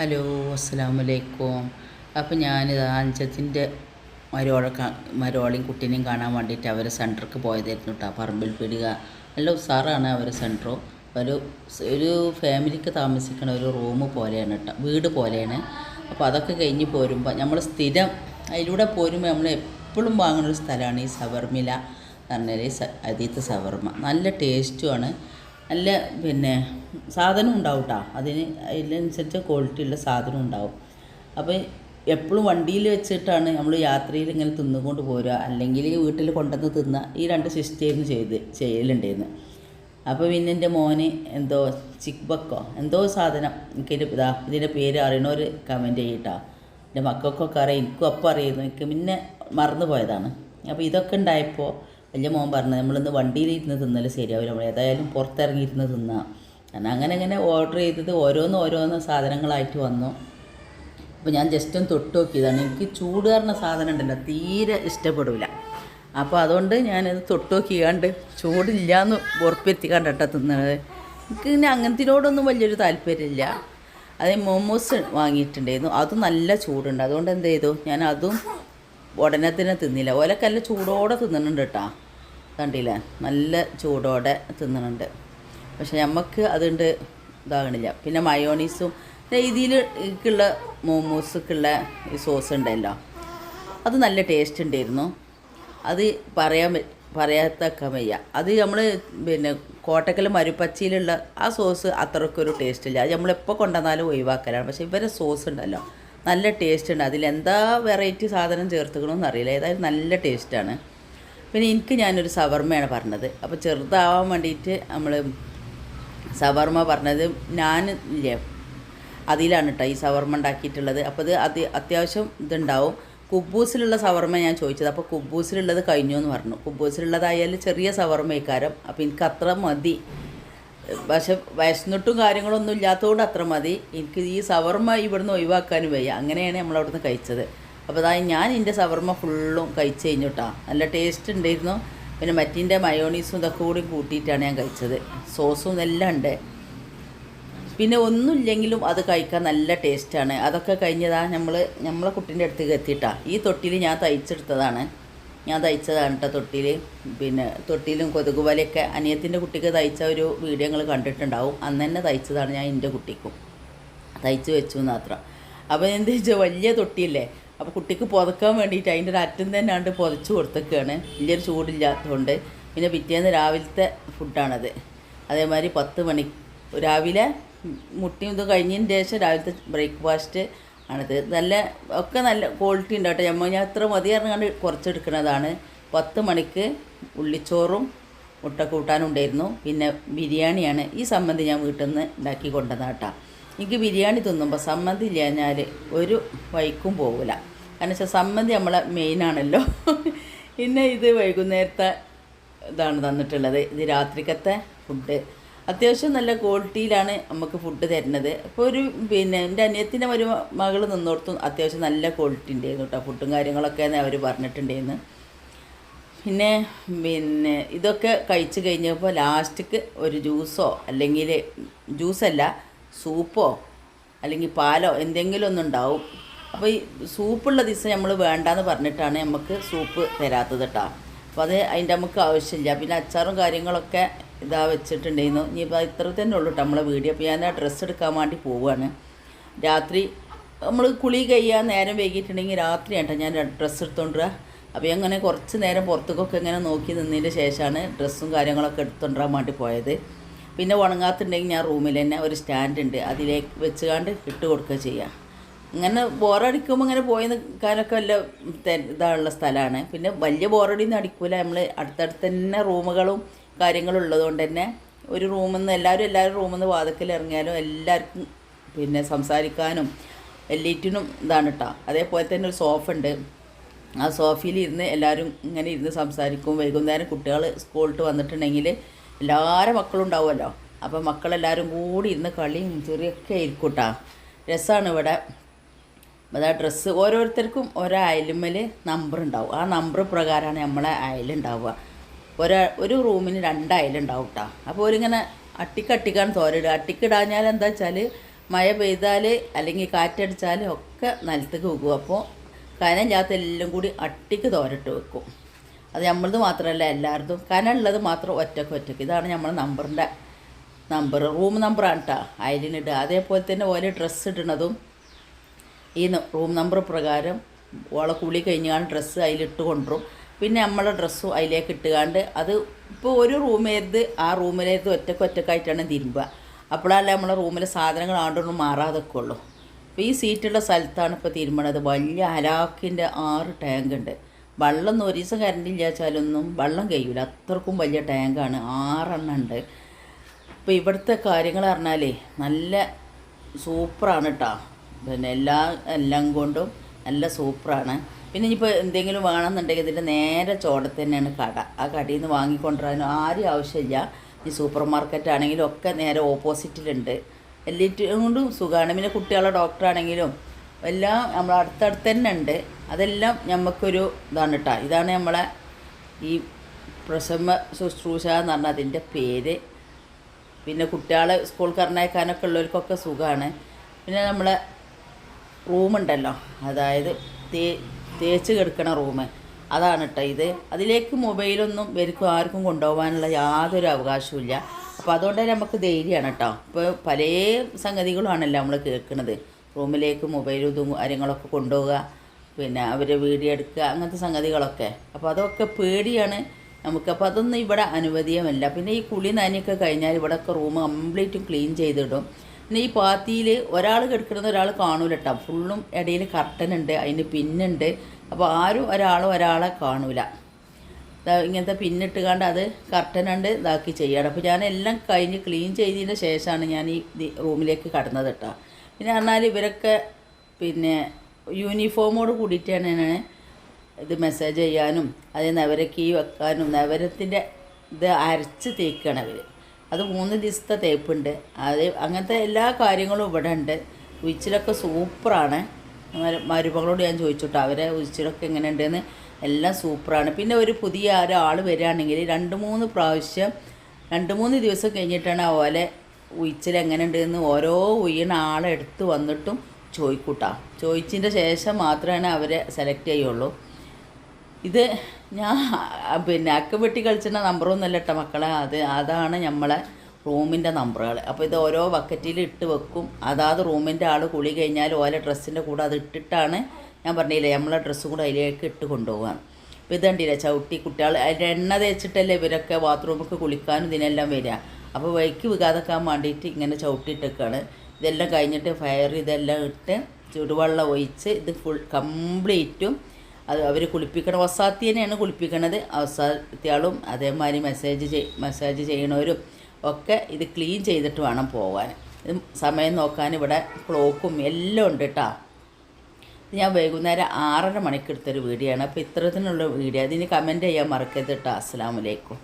Hello അസ്സാമലൈക്കും അപ്പോൾ ഞാനിത് അഞ്ചത്തിന്റെ മരോളെ മരോളയും കുട്ടീനെയും കാണാൻ വേണ്ടിയിട്ട് അവരെ സെന്ററിക്ക് പോയതായിരുന്നു കേട്ടോ പറമ്പിൽ പിടിക. നല്ല ഉസാറാണ് അവരെ സെന്ററോ ഒരു ഒരു ഫാമിലിക്ക് താമസിക്കണ ഒരു റൂം പോലെയാണ് കേട്ടോ വീട് പോലെയാണ്. അപ്പോൾ അതൊക്കെ കഴിഞ്ഞ് പോരുമ്പോൾ നമ്മൾ സ്ഥിരം അതിലൂടെ പോരുമ്പോൾ നമ്മൾ എപ്പോഴും വാങ്ങുന്ന ഒരു സ്ഥലമാണ് ഈ സവർമില എന്ന് പറഞ്ഞാൽ അതീത്ത് സവർമ നല്ല ടേസ്റ്റുമാണ് നല്ല പിന്നെ സാധനം ഉണ്ടാവും കേട്ടോ അതിന് അതിനനുസരിച്ച് ക്വാളിറ്റി ഉള്ള സാധനം ഉണ്ടാവും. അപ്പോൾ എപ്പോഴും വണ്ടിയിൽ വെച്ചിട്ടാണ് നമ്മൾ യാത്രയിൽ ഇങ്ങനെ തിന്നുകൊണ്ട് പോരുക. അല്ലെങ്കിൽ വീട്ടിൽ കൊണ്ടുവന്ന് തിന്നുക ഈ രണ്ട് സിസ്റ്റേന്ന് ചെയ്ത് ചെയ്യലുണ്ടായിരുന്നു. അപ്പോൾ പിന്നെ എന്റെ മോന് എന്തോ ചിക്ക് ബക്കോ എന്തോ സാധനം എനിക്ക് ഇതാ ഇതിന്റെ പേര് അറിയണവർ കമന്റ് ചെയ്യട്ടോ. എന്റെ മക്കൾക്കൊക്കെ അറിയാം എനിക്കും അപ്പം അറിയുന്നു എനിക്ക് പിന്നെ മറന്നു പോയതാണ്. അപ്പോൾ ഇതൊക്കെ ഉണ്ടായപ്പോൾ വലിയ മോൻ പറഞ്ഞു നമ്മളിന്ന് വണ്ടിയിലിരുന്ന് തിന്നൽ ശരിയാവില്ല. നമ്മൾ ഏതായാലും പുറത്തിറങ്ങിയിരുന്ന് തിന്നാം. കാരണം അങ്ങനെ അങ്ങനെ ഓർഡർ ചെയ്തത് ഓരോന്ന് ഓരോന്ന് സാധനങ്ങളായിട്ട് വന്നു. അപ്പോൾ ഞാൻ ജസ്റ്റ് ഒന്ന് തൊട്ട് നോക്കിയതാണ്. എനിക്ക് ചൂട് കാരണം സാധനം ഉണ്ടല്ലോ തീരെ ഇഷ്ടപ്പെടില്ല അപ്പോൾ അതുകൊണ്ട് ഞാനത് തൊട്ട് നോക്കിയാണ്ട് ചൂടില്ലാന്ന് ഉറപ്പെത്തിക്കാണ്ട് കേട്ടോ തിന്നത് എനിക്ക് പിന്നെ അങ്ങനത്തിനോടൊന്നും വലിയൊരു താല്പര്യമില്ല. അത് മോമോസ് വാങ്ങിയിട്ടുണ്ടായിരുന്നു. അത് നല്ല ചൂടുണ്ട്. അതുകൊണ്ട് എന്ത് ചെയ്തു? ഞാൻ അതും ഉടനെ തന്നെ തിന്നില്ല. ഓലക്കല്ല ചൂടോടെ തിന്നുന്നുണ്ട് കേട്ടോ. കണ്ടില്ല? നല്ല ചൂടോടെ തിന്നുന്നുണ്ട് പക്ഷെ നമുക്ക് അതുകൊണ്ട് ഇതാകണില്ല. പിന്നെ മയോണീസും ഇതിലേക്കുള്ള മോമോസൊക്കെയുള്ള സോസ് ഉണ്ടല്ലോ. അത് നല്ല ടേസ്റ്റ് ഉണ്ടായിരുന്നു. അത് പറയാൻ പറയാത്തക്കാൻ വയ്യ. അത് നമ്മൾ പിന്നെ കോട്ടക്കൽ മരുപ്പച്ചിയിലുള്ള ആ സോസ് അത്രക്കൊരു ടേസ്റ്റ് ഇല്ല. അത് നമ്മളെപ്പോൾ കൊണ്ടുവന്നാലും ഒഴിവാക്കലാണ്. പക്ഷേ ഇവരെ സോസ് ഉണ്ടല്ലോ. നല്ല ടേസ്റ്റ് ഉണ്ട്. അതിലെന്താ വെറൈറ്റി സാധനം ചേർത്തുക്കണമെന്ന് അറിയില്ല. ഏതായാലും നല്ല ടേസ്റ്റാണ് പിന്നെ എനിക്ക് ഞാനൊരു സവർമ്മയാണ് പറഞ്ഞത്. അപ്പോൾ ചെറുതാവാൻ വേണ്ടിയിട്ട് നമ്മൾ സവർമ്മ പറഞ്ഞത് ഞാൻ ഇല്ലേ? അതിലാണ് കേട്ടോ ഈ സവർമ്മ ഉണ്ടാക്കിയിട്ടുള്ളത്. അപ്പോൾ ഇത് അത് അത്യാവശ്യം ഇതുണ്ടാവും. കുബൂസിലുള്ള സവർമ്മ ഞാൻ ചോദിച്ചത്. അപ്പോൾ കുബൂസിലുള്ളത് കഴിഞ്ഞു എന്ന് പറഞ്ഞു. കുബൂസിലുള്ളതായാലും ചെറിയ സവർമ്മ ഇക്കാരം അപ്പോൾ എനിക്ക് അത്ര മതി. പക്ഷെ വിശന്നിട്ടും കാര്യങ്ങളൊന്നും ഇല്ലാത്തതുകൊണ്ട് അത്ര മതി. എനിക്ക് ഈ സവർമ്മ ഇവിടുന്ന് ഒഴിവാക്കാനും വയ്യ. അങ്ങനെയാണ് നമ്മൾ അവിടുന്ന് കഴിച്ചത്. അപ്പോൾ അതായത് ഞാൻ എന്റെ സവർമ്മ ഫുള്ളും കഴിച്ച് കഴിഞ്ഞു കേട്ടോ നല്ല ടേസ്റ്റ് ഉണ്ടായിരുന്നു പിന്നെ മറ്റിന്റെ മയോണീസും ഇതൊക്കെ കൂടി കൂട്ടിയിട്ടാണ് ഞാൻ കഴിച്ചത്. സോസും എല്ലാം ഉണ്ട്. പിന്നെ ഒന്നുമില്ലെങ്കിലും അത് കഴിക്കാൻ നല്ല ടേസ്റ്റാണ്. അതൊക്കെ കഴിഞ്ഞതാ നമ്മൾ നമ്മളെ കുട്ടീന്റെ അടുത്തേക്ക് എത്തിയിട്ടാണ് ഈ തൊട്ടിയിൽ ഞാൻ തയ്ച്ചെടുത്തതാണ്. ഞാൻ തയ്ച്ചതാണ് കേട്ടോ തൊട്ടിയിൽ പിന്നെ തൊട്ടിയിലും കൊതുക് വലയൊക്കെ അനിയത്തിന്റെ കുട്ടിക്ക് തയ്ച്ച ഒരു വീഡിയോ നിങ്ങൾ കണ്ടിട്ടുണ്ടാവും. അന്ന് തന്നെ തയ്ച്ചതാണ് ഞാൻ എന്റെ കുട്ടിക്കും. തയ്ച്ച് വെച്ചു മാത്രം. അപ്പോൾ എന്താ വെച്ചാൽ വലിയ തൊട്ടിയില്ലേ? അപ്പോൾ കുട്ടിക്ക് പുതക്കാൻ വേണ്ടിയിട്ട് അതിന്റെ ഒരു അറ്റം തന്നെ ആണ്ട് പുതച്ച് കൊടുത്തേക്കാണ്. വലിയൊരു ചൂടില്ലാത്തതുകൊണ്ട്. പിന്നെ പിറ്റേന്ന് രാവിലത്തെ ഫുഡാണത്. അതേമാതിരി പത്ത് മണി രാവിലെ മുട്ടിയും ഇത് കഴിഞ്ഞതിന് ശേഷം രാവിലത്തെ ബ്രേക്ക്ഫാസ്റ്റ് ആണിത്. നല്ല ഒക്കെ നല്ല ക്വാളിറ്റി ഉണ്ട് കേട്ടോ. നമ്മൾ ഞാൻ അത്ര മതി പറഞ്ഞാണ്ട് കുറച്ചെടുക്കുന്നതാണ് പത്ത് മണിക്ക് ഉള്ളിച്ചോറും മുട്ട കൂട്ടാനും ഉണ്ടായിരുന്നു. പിന്നെ ബിരിയാണിയാണ്. ഈ സംബന്ധം ഞാൻ വീട്ടിൽ നിന്ന് ഉണ്ടാക്കി കൊണ്ടുവന്ന കേട്ടോ. എനിക്ക് ബിരിയാണി തിന്നുമ്പോൾ സമ്മതി ഇല്ലാഞ്ഞാൽ ഒരു വൈക്കും പോകില്ല കാരണം വെച്ചാൽ സമ്മതി നമ്മളെ മെയിനാണല്ലോ പിന്നെ ഇത് വൈകുന്നേരത്തെ ഇതാണ് തന്നിട്ടുള്ളത്. ഇത് രാത്രിക്കത്തെ ഫുഡ് അത്യാവശ്യം നല്ല ക്വാളിറ്റിയിലാണ് നമുക്ക് ഫുഡ് തരുന്നത്. അപ്പോൾ ഒരു പിന്നെ എന്റെ അനിയത്തിന്റെ ഒരു മകൾ നിന്നോടത്തും അത്യാവശ്യം നല്ല ക്വാളിറ്റി ഉണ്ടായിരുന്നു കേട്ടോ. ഫുഡും കാര്യങ്ങളൊക്കെ അവർ പറഞ്ഞിട്ടുണ്ടായിരുന്നു. പിന്നെ പിന്നെ ഇതൊക്കെ കഴിച്ച് കഴിഞ്ഞപ്പോൾ ലാസ്റ്റിക്ക് ഒരു ജ്യൂസോ അല്ലെങ്കിൽ ജ്യൂസല്ല സൂപ്പോ? അല്ലെങ്കിൽ പാലോ? എന്തെങ്കിലും ഒന്നുണ്ടാവും. അപ്പോൾ ഈ സൂപ്പുള്ള ദിവസം നമ്മൾ വേണ്ടാന്ന് പറഞ്ഞിട്ടാണ് നമുക്ക് സൂപ്പ് തരാത്തത് കേട്ടോ അപ്പോൾ അത് അതിന്റെ നമുക്ക് ആവശ്യമില്ല. പിന്നെ അച്ചാറും കാര്യങ്ങളൊക്കെ ഇതാ വെച്ചിട്ടുണ്ടായിരുന്നു. ഇനിയിപ്പോൾ ഇത്ര തന്നെ ഉള്ളൂ കേട്ടോ നമ്മളെ വീഡിയോ. അപ്പോൾ ഞാൻ ആ ഡ്രസ്സ് എടുക്കാൻ വേണ്ടി പോവുകയാണ് രാത്രി നമ്മൾ കുളി കഴിയാൻ നേരം വൈകിട്ടുണ്ടെങ്കിൽ രാത്രിയാണ് കേട്ടോ ഞാൻ ഡ്രസ്സ് എടുത്തോണ്ടിരാ. അപ്പോൾ അങ്ങനെ കുറച്ച് നേരം പുറത്തേക്കൊക്കെ ഇങ്ങനെ നോക്കി നിന്നതിന്റെ ശേഷമാണ് ഡ്രസ്സും കാര്യങ്ങളൊക്കെ എടുത്തോണ്ടിരാൻ വേണ്ടി പോയത്. പിന്നെ ഉണങ്ങാത്തുണ്ടെങ്കിൽ ഞാൻ റൂമിൽ തന്നെ ഒരു സ്റ്റാൻഡ് ഉണ്ട് അതിലേക്ക് വെച്ചുകൊണ്ട് ഇട്ട് കൊടുക്കുക ചെയ്യുക ഇങ്ങനെ ബോറടിക്കുമ്പോൾ ഇങ്ങനെ പോയി നിൽക്കാനൊക്കെ വല്ല ഇതാണുള്ള സ്ഥലമാണ് പിന്നെ വലിയ ബോറടിയൊന്നും അടിക്കൂല. നമ്മൾ അടുത്തടുത്ത് തന്നെ റൂമുകളും കാര്യങ്ങളും ഉള്ളതുകൊണ്ട് തന്നെ ഒരു റൂമിൽ നിന്ന് എല്ലാവരും എല്ലാവരും റൂമിൽ നിന്ന് വാതക്കിൽ ഇറങ്ങിയാലും എല്ലാവർക്കും പിന്നെ സംസാരിക്കാനും എല്ലാറ്റിനും ഇതാണ് കേട്ടോ അതേപോലെ തന്നെ ഒരു സോഫ ഉണ്ട് ആ സോഫയിൽ ഇരുന്ന് എല്ലാവരും ഇങ്ങനെ ഇരുന്ന് സംസാരിക്കും. വൈകുന്നേരം കുട്ടികൾ സ്കൂളിട്ട് വന്നിട്ടുണ്ടെങ്കിൽ എല്ലാവരും മക്കളും ഉണ്ടാവുമല്ലോ. അപ്പോൾ മക്കളെല്ലാവരും കൂടി ഇരുന്ന് കളിയും ചെറിയൊക്കെ ഇരിക്കൂട്ടാ. കേട്ടോ രസമാണ് ഇവിടെ. അതാ ഡ്രസ്സ് ഓരോരുത്തർക്കും ഓരോ അയലുമ്മൽ നമ്പർ ഉണ്ടാവും. ആ നമ്പർ പ്രകാരമാണ് നമ്മളെ അയലുണ്ടാവുക ഒരാ ഒരു റൂമിന് രണ്ട് അയലുണ്ടാവും കേട്ടോ അപ്പോൾ ഒരിങ്ങനെ അട്ടിക്കട്ടിക്കാണ് തോരയിടുക. അട്ടിക്കിടാഞ്ഞാൽ എന്താ വെച്ചാൽ മഴ പെയ്താൽ അല്ലെങ്കിൽ കാറ്റടിച്ചാൽ ഒക്കെ നിലത്തേക്ക് വെക്കും അപ്പോൾ കനമില്ലാത്ത എല്ലാം കൂടി അട്ടിക്ക് തോരട്ട് വെക്കും. അത് നമ്മളത് മാത്രമല്ല എല്ലാവർക്കും കനമുള്ളത് മാത്രം ഒറ്റയ്ക്ക് ഒറ്റയ്ക്ക്. ഇതാണ് നമ്മളെ നമ്പറിന്റെ നമ്പർ. റൂം നമ്പറാണ് കേട്ടോ അതിലിടുക അതേപോലെ തന്നെ ഓരോ ഡ്രസ്സ് ഇടണതും ഈ റൂം നമ്പർ പ്രകാരം ഓളെ കുളി കഴിഞ്ഞാൽ ഡ്രസ്സ് അതിലിട്ട് കൊണ്ടുവരും പിന്നെ നമ്മളെ ഡ്രസ്സും അതിലേക്ക് ഇട്ടുകാണ്ട് അത് ഇപ്പോൾ ഒരു റൂമേത് ആ റൂമിലേത് ഒറ്റയ്ക്ക് ഒറ്റക്കായിട്ടാണ് തിരുമ്പുക. അപ്പോഴല്ലേ നമ്മളെ റൂമിലെ സാധനങ്ങൾ ആണ്ടൊന്നും മാറാതൊക്കെ ഉള്ളൂ അപ്പോൾ ഈ സീറ്റുള്ള സ്ഥലത്താണ് ഇപ്പോൾ തിരുമ്പണത്. വലിയ ഹലാക്കിന്റെ ആറ് ടാങ്ക് ഉണ്ട് വെള്ളം ഒരു ദിവസം കറണ്ട് ഇല്ലാച്ചാലൊന്നും വെള്ളം കഴിയില്ല അത്രക്കും വലിയ ടാങ്കാണ്. ആറെണ്ണം ഉണ്ട്. അപ്പോൾ ഇവിടുത്തെ കാര്യങ്ങൾ പറഞ്ഞാലേ നല്ല സൂപ്പറാണ് കേട്ടോ പിന്നെ എല്ലാ എല്ലാം കൊണ്ടും നല്ല സൂപ്പറാണ്. പിന്നെ ഇനിയിപ്പോൾ എന്തെങ്കിലും വേണമെന്നുണ്ടെങ്കിൽ ഇതിന്റെ നേരെ ചോടത്ത് തന്നെയാണ് കട. ആ കടയിൽ നിന്ന് വാങ്ങിക്കൊണ്ടുവരാനും ആരും ആവശ്യമില്ല. ഈ സൂപ്പർ മാർക്കറ്റ് ആണെങ്കിലും ഒക്കെ നേരെ ഓപ്പോസിറ്റിലുണ്ട്. എല്ലാറ്റും കൊണ്ടും സുഖമാണ്. പിന്നെ കുട്ടികളുടെ ഡോക്ടറാണെങ്കിലും എല്ലാം നമ്മൾ അടുത്തടുത്ത് തന്നെ ഉണ്ട്. അതെല്ലാം നമുക്കൊരു ഇതാണ് കേട്ടോ ഇതാണ് നമ്മളെ ഈ പ്രസവ ശുശ്രൂഷ എന്ന് പറഞ്ഞാൽ അതിന്റെ പേര്. പിന്നെ കുട്ടികളെ സ്കൂൾ കറണയക്കാനൊക്കെ ഉള്ളവർക്കൊക്കെ സുഖമാണ് പിന്നെ നമ്മളെ റൂമുണ്ടല്ലോ അതായത് തേ തേച്ച് കിടക്കണ റൂം അതാണ് കേട്ടോ ഇത്. അതിലേക്ക് മൊബൈലൊന്നും ഇവർക്കും ആർക്കും കൊണ്ടുപോകാനുള്ള യാതൊരു അവകാശവും അപ്പോൾ അതുകൊണ്ട് നമുക്ക് ധൈര്യമാണ് കേട്ടോ ഇപ്പോൾ പല സംഗതികളുമാണല്ലോ നമ്മൾ കേൾക്കുന്നത് റൂമിലേക്ക് മൊബൈലും ഇതും കാര്യങ്ങളൊക്കെ കൊണ്ടുപോവുക പിന്നെ അവരെ വീഡിയോ എടുക്കുക അങ്ങനത്തെ സംഗതികളൊക്കെ. അപ്പോൾ അതൊക്കെ പേടിയാണ് നമുക്ക്. അപ്പോൾ അതൊന്നും ഇവിടെ അനുവദീയമല്ല. പിന്നെ ഈ കുളി നനയൊക്കെ കഴിഞ്ഞാൽ ഇവിടെയൊക്കെ റൂം കംപ്ലീറ്റും ക്ലീൻ ചെയ്തിടും. പിന്നെ ഈ പാത്തിയിൽ ഒരാൾ കിടക്കുന്നത് ഒരാൾ കാണൂല കേട്ടോ ഫുള്ളും ഇടയിൽ കർട്ടൻ ഉണ്ട് അതിന് പിന്നുണ്ട്. അപ്പോൾ ആരും ഒരാളും ഒരാളെ കാണൂല. ഇങ്ങനത്തെ പിന്നിട്ട് കണ്ട് അത് കർട്ടനുണ്ട് ഇതാക്കി ചെയ്യണം. അപ്പോൾ ഞാൻ എല്ലാം കഴിഞ്ഞ് ക്ലീൻ ചെയ്തതിന് ശേഷമാണ് ഞാൻ ഈ റൂമിലേക്ക് കടന്നത് കേട്ടോ. പിന്നെ പറഞ്ഞാൽ ഇവരൊക്കെ പിന്നെ യൂണിഫോമോട് കൂടിയിട്ടാണ് ഇത് മെസ്സേജ് ചെയ്യാനും അത് നവര കീ വെക്കാനും നവരത്തിന്റെ ഇത് അരച്ച് തേക്കുകയാണ് അവർ അത് മൂന്ന് ദിവസത്തെ തേപ്പുണ്ട്. അത് അങ്ങനത്തെ എല്ലാ കാര്യങ്ങളും ഇവിടെ ഉണ്ട് ഉച്ചിലൊക്കെ സൂപ്പറാണ്. മരു- മരുമകളോട് ഞാൻ ചോദിച്ചോട്ടോ അവരെ ഉച്ചിലൊക്കെ എങ്ങനെയുണ്ടെന്ന് എല്ലാം സൂപ്പറാണ്. പിന്നെ ഒരു പുതിയ ഒരാൾ വരികയാണെങ്കിൽ രണ്ട് മൂന്ന് പ്രാവശ്യം രണ്ട് മൂന്ന് ദിവസം കഴിഞ്ഞിട്ടാണ് ആ ഉയിച്ചിൽ എങ്ങനെയുണ്ടെന്ന് ഓരോ ഉയ്യണ ആളെ എടുത്ത് വന്നിട്ടും ചോദിക്കൂട്ടാ. ചോദിച്ചതിന്റെ ശേഷം മാത്രമാണ് അവരെ സെലക്ട് ചെയ്യുള്ളൂ. ഇത് ഞാൻ പിന്നെ അക്ക വെട്ടി കളിച്ചിട്ട് നമ്പറൊന്നുമല്ല കേട്ടോ മക്കളെ. അത് അതാണ് നമ്മളെ റൂമിന്റെ നമ്പറുകൾ അപ്പോൾ ഇത് ഓരോ ബക്കറ്റിൽ ഇട്ട് വെക്കും. അതാത് റൂമിന്റെ ആൾ കുളി കഴിഞ്ഞാൽ ഓല ഡ്രസ്സിന്റെ കൂടെ അത് ഇട്ടിട്ടാണ് ഞാൻ പറഞ്ഞില്ലേ നമ്മളെ ഡ്രസ്സ് കൂടെ അതിലേക്ക് ഇട്ട് കൊണ്ടുപോകാൻ അപ്പോൾ കണ്ടില്ല ചവിട്ടി കുട്ടികൾ അതിന്റെ എണ്ണ തേച്ചിട്ടല്ലേ ഇവരൊക്കെ ബാത്റൂമൊക്കെ കുളിക്കാനും ഇതിനെല്ലാം വരിക. അപ്പോൾ വൈക്ക് വികാതെക്കാൻ വേണ്ടിയിട്ട് ഇങ്ങനെ ചവിട്ടിയിട്ടൊക്കെയാണ് ഇതെല്ലാം കഴിഞ്ഞിട്ട് ഫയർ ഇതെല്ലാം ഇട്ട് ചുടുവെള്ളം ഒഴിച്ച് ഇത് ഫുൾ കംപ്ലീറ്റും അത് അവർ കുളിപ്പിക്കണം വസാത്തി തന്നെയാണ് കുളിപ്പിക്കണത്. അവസാത്തിയാളും അതേമാതിരി മെസ്സേജ് ചെയ് മെസ്സേജ് ചെയ്യണവരും ഒക്കെ ഇത് ക്ലീൻ ചെയ്തിട്ട് വേണം പോകാൻ ഇത് സമയം നോക്കാൻ ഇവിടെ ക്ലോക്കും എല്ലാം ഉണ്ട് കേട്ടോ ഞാൻ വൈകുന്നേരം ആറര മണിക്കെടുത്തൊരു വീഡിയോ ആണ്. അപ്പോൾ ഇത്രത്തിനുള്ള വീഡിയോ. അതിന് കമന്റ് ചെയ്യാൻ മറക്കരുത് കേട്ടോ അസ്സാം വലൈക്കും